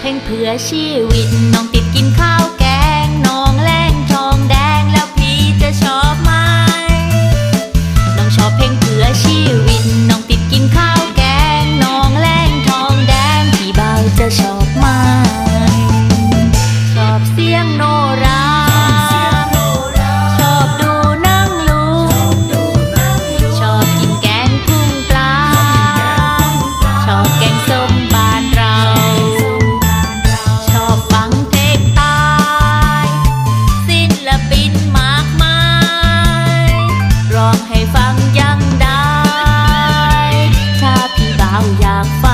เพ่งเพื่อชีวิตน้องติดกินข้าว อยากฟัง